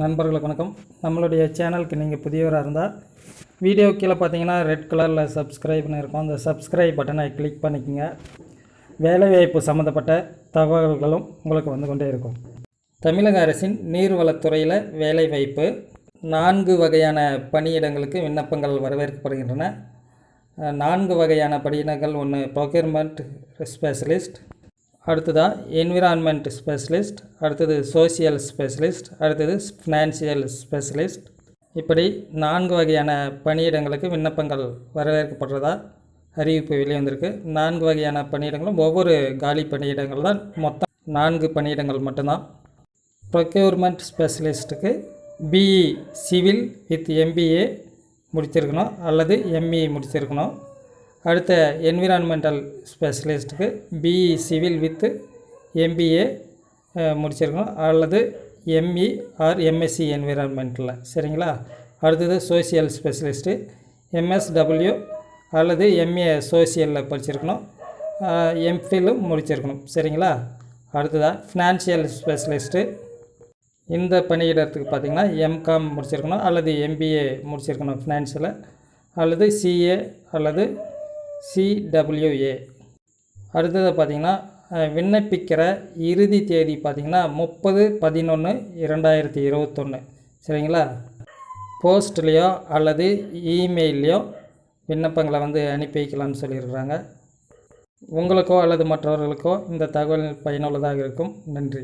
நண்பர்களுக்கு வணக்கம். நம்மளுடைய சேனலுக்கு நீங்கள் புதியவராக இருந்தால் வீடியோ கீழே பார்த்தீங்கன்னா ரெட் கலரில் சப்ஸ்கிரைப்னு இருக்கும். அந்த சப்ஸ்கிரைப் பட்டனை கிளிக் பண்ணிக்கோங்க. வேலைவாய்ப்பு சம்மந்தப்பட்ட தகவல்களும் உங்களுக்கு வந்து கொண்டே இருக்கும். தமிழக அரசின் நீர்வளத்துறையில் வேலைவாய்ப்பு நான்கு வகையான பணியிடங்களுக்கு விண்ணப்பங்கள் வரவேற்கப்படுகின்றன. நான்கு வகையான பணியிடங்கள் ஒன்று ப்ரொக்யூர்மெண்ட் ஸ்பெஷலிஸ்ட் அடுத்ததாக என்விரான்மெண்ட் ஸ்பெஷலிஸ்ட் அடுத்தது சோஷியல் ஸ்பெஷலிஸ்ட் அடுத்தது ஃபினான்சியல் ஸ்பெஷலிஸ்ட் இப்படி நான்கு வகையான பணியிடங்களுக்கு விண்ணப்பங்கள் வரவேற்கப்படுறதா அறிவிப்பு வெளிவந்திருக்கு நான்கு வகையான பணியிடங்களும் ஒவ்வொரு காலி பணியிடங்கள் தான் மொத்தம் நான்கு பணியிடங்கள் மட்டும்தான். ப்ரொக்யூர்மெண்ட் ஸ்பெஷலிஸ்ட்டுக்கு பிஇ சிவில் வித் எம்பிஏ முடிச்சிருக்கணும் அல்லது எம்இ முடிச்சிருக்கணும். அடுத்த என்விரான்மெண்டல் ஸ்பெஷலிஸ்ட்டுக்கு பிஇ சிவில் வித்து எம்பிஏ முடிச்சிருக்கணும் அல்லது எம்இ ஆர் எம்எஸ்சி என்விரான்மெண்ட்டில் சரிங்களா? அடுத்தது சோஷியல் ஸ்பெஷலிஸ்ட்டு எம்எஸ்டபிள்யூ அல்லது எம்ஏ சோஷியலில் படிச்சிருக்கணும். எம்ஃபிலும் முடிச்சிருக்கணும். சரிங்களா? அடுத்ததாக ஃபினான்ஷியல் ஸ்பெஷலிஸ்ட்டு இந்த பணியிடத்துக்கு பார்த்திங்கன்னா எம்காம் முடிச்சிருக்கணும். அல்லது எம்பிஏ முடிச்சிருக்கணும் ஃபினான்ஷியலை அல்லது சிஏ அல்லது சிடபிள்யூஏ அடுத்தது பார்த்திங்கன்னா விண்ணப்பிக்கிற இறுதி தேதி பார்த்திங்கன்னா முப்பது பதினொன்று இரண்டாயிரத்தி இருபத்தொன்று சரிங்களா? போஸ்ட்லேயோ அல்லது இமெயிலையோ விண்ணப்பங்களை வந்து அனுப்பி வைக்கலாம்னு சொல்லியிருக்கிறாங்க. உங்களுக்கோ அல்லது மற்றவர்களுக்கோ இந்த தகவல் பயனுள்ளதாக இருக்கும். நன்றி.